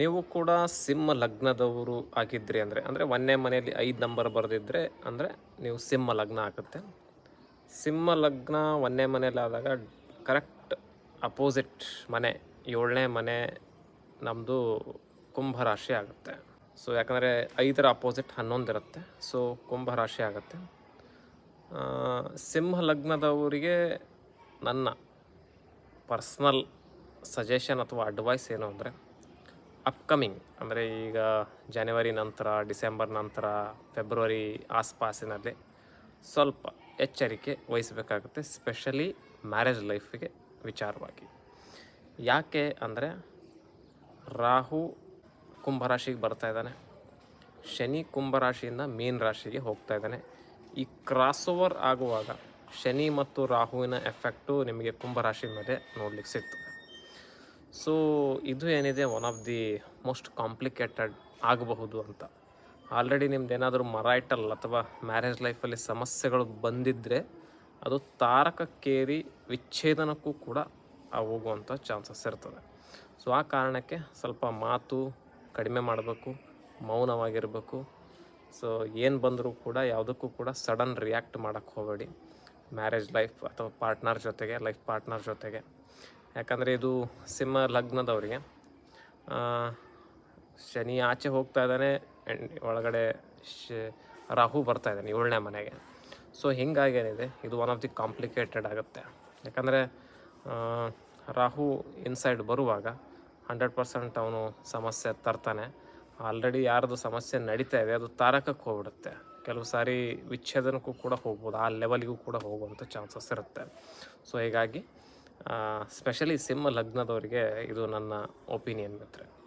ನೀವು ಕೂಡ ಸಿಂಹ ಲಗ್ನದವರು ಆಗಿದ್ರಿ ಅಂದರೆ ಅಂದರೆ ಒಂದೇ ಮನೆಯಲ್ಲಿ ಐದು ನಂಬರ್ ಬರೆದಿದ್ದರೆ ಅಂದರೆ ನೀವು ಸಿಂಹ ಲಗ್ನ ಆಗುತ್ತೆ. ಸಿಂಹ ಲಗ್ನ ಒಂದೇ ಮನೇಲಿ ಆದಾಗ ಕರೆಕ್ಟ್ ಅಪೋಸಿಟ್ ಮನೆ, ಏಳನೇ ಮನೆ ನಮ್ಮದು ಕುಂಭರಾಶಿ ಆಗುತ್ತೆ. ಸೊ ಯಾಕಂದರೆ ಐದರ ಅಪೋಸಿಟ್ ಹನ್ನೊಂದು ಇರುತ್ತೆ. ಸೊ ಕುಂಭರಾಶಿ ಆಗುತ್ತೆ. ಸಿಂಹ ಲಗ್ನದವರಿಗೆ ನನ್ನ ಪರ್ಸ್ನಲ್ ಸಜೆಷನ್ ಅಥವಾ ಅಡ್ವೈಸ್ ಏನು ಅಂದರೆ ಅಪ್ಕಮಿಂಗ್ ಅಂದರೆ ಈಗ ಜನವರಿ ನಂತರ ಡಿಸೆಂಬರ್ ನಂತರ ಫೆಬ್ರವರಿ ಆಸ್ಪಾಸಿನಲ್ಲಿ ಸ್ವಲ್ಪ ಎಚ್ಚರಿಕೆ ವಹಿಸಬೇಕಾಗುತ್ತೆ ಸ್ಪೆಷಲಿ ಮ್ಯಾರೇಜ್ ಲೈಫಿಗೆ ವಿಚಾರವಾಗಿ. ಯಾಕೆ ಅಂದರೆ ರಾಹು ಕುಂಭರಾಶಿಗೆ ಬರ್ತಾ ಇದ್ದಾನೆ. ಶನಿ ಕುಂಭರಾಶಿಯಿಂದ ಮೀನ್ ರಾಶಿಗೆ ಹೋಗ್ತಾ ಇದ್ದಾನೆ. ಈ ಕ್ರಾಸ್ ಓವರ್ ಆಗುವಾಗ ಶನಿ ಮತ್ತು ರಾಹುವಿನ ಎಫೆಕ್ಟು ನಿಮಗೆ ಕುಂಭರಾಶಿ ಮೇಲೆ ನೋಡ್ಲಿಕ್ಕೆ ಸಿಗ್ತದೆ. ಸೊ ಇದು ಏನಿದೆ one of the most complicated ಆಗಬಹುದು ಅಂತ. ಆಲ್ರೆಡಿ ನಿಮ್ದು ಏನಾದರೂ ಮರೈಟಲ್ ಅಥವಾ ಮ್ಯಾರೇಜ್ ಲೈಫಲ್ಲಿ ಸಮಸ್ಯೆಗಳು ಬಂದಿದ್ದರೆ ಅದು ತಾರಕಕ್ಕೇರಿ ವಿಚ್ಛೇದನಕ್ಕೂ ಕೂಡ ಹೋಗುವಂಥ ಚಾನ್ಸಸ್ ಇರ್ತದೆ. ಸೊ ಆ ಕಾರಣಕ್ಕೆ ಸ್ವಲ್ಪ ಮಾತು ಕಡಿಮೆ ಮಾಡಬೇಕು, ಮೌನವಾಗಿರಬೇಕು. ಸೊ ಏನು ಬಂದರೂ ಕೂಡ ಯಾವುದಕ್ಕೂ ಕೂಡ ಸಡನ್ ರಿಯಾಕ್ಟ್ ಮಾಡೋಕ್ಕೆ ಹೋಗಬೇಡಿ. ಮ್ಯಾರೇಜ್ ಲೈಫ್ ಅಥವಾ ಪಾರ್ಟ್ನರ್ ಜೊತೆಗೆ ಲೈಫ್ ಪಾರ್ಟ್ನರ್ ಜೊತೆಗೆ. ಯಾಕಂದರೆ ಇದು ಸಿಂಹ ಲಗ್ನದವರಿಗೆ. ಶನಿ ಆಚೆ ಹೋಗ್ತಾ ಇದ್ದಾನೆ ಒಳಗಡೆ ಶ, ರಾಹು ಬರ್ತಾ ಇದ್ದಾನೆ ಏಳನೇ ಮನೆಗೆ. ಸೊ ಹಿಂಗಾಗೇನಿದೆ, ಇದು ಒನ್ ಆಫ್ ದಿ ಕಾಂಪ್ಲಿಕೇಟೆಡ್ ಆಗುತ್ತೆ. ಯಾಕಂದರೆ ರಾಹು ಇನ್ಸೈಡ್ ಬರುವಾಗ ಹಂಡ್ರೆಡ್ ಪರ್ಸೆಂಟ್ ಅವನು ಸಮಸ್ಯೆ ತರ್ತಾನೆ. ಆಲ್ರೆಡಿ ಯಾರದು ಸಮಸ್ಯೆ ನಡೀತಾ ಇದೆ, ಅದು ತಾರಕಕ್ಕೆ ಹೋಗ್ಬಿಡುತ್ತೆ. ಕೆಲವು ಸಾರಿ ವಿಚ್ಛೇದನಕ್ಕೂ ಕೂಡ ಹೋಗ್ಬೋದು, ಆ ಲೆವೆಲ್ಗೂ ಕೂಡ ಹೋಗುವಂಥ ಚಾನ್ಸಸ್ ಇರುತ್ತೆ. ಸೊ ಹೀಗಾಗಿ ಸ್ಪೆಷಲಿ ಸಿಂಹ ಲಗ್ನದವರಿಗೆ ಇದು ನನ್ನ ಒಪಿನಿಯನ್ ಮಿತ್ರ.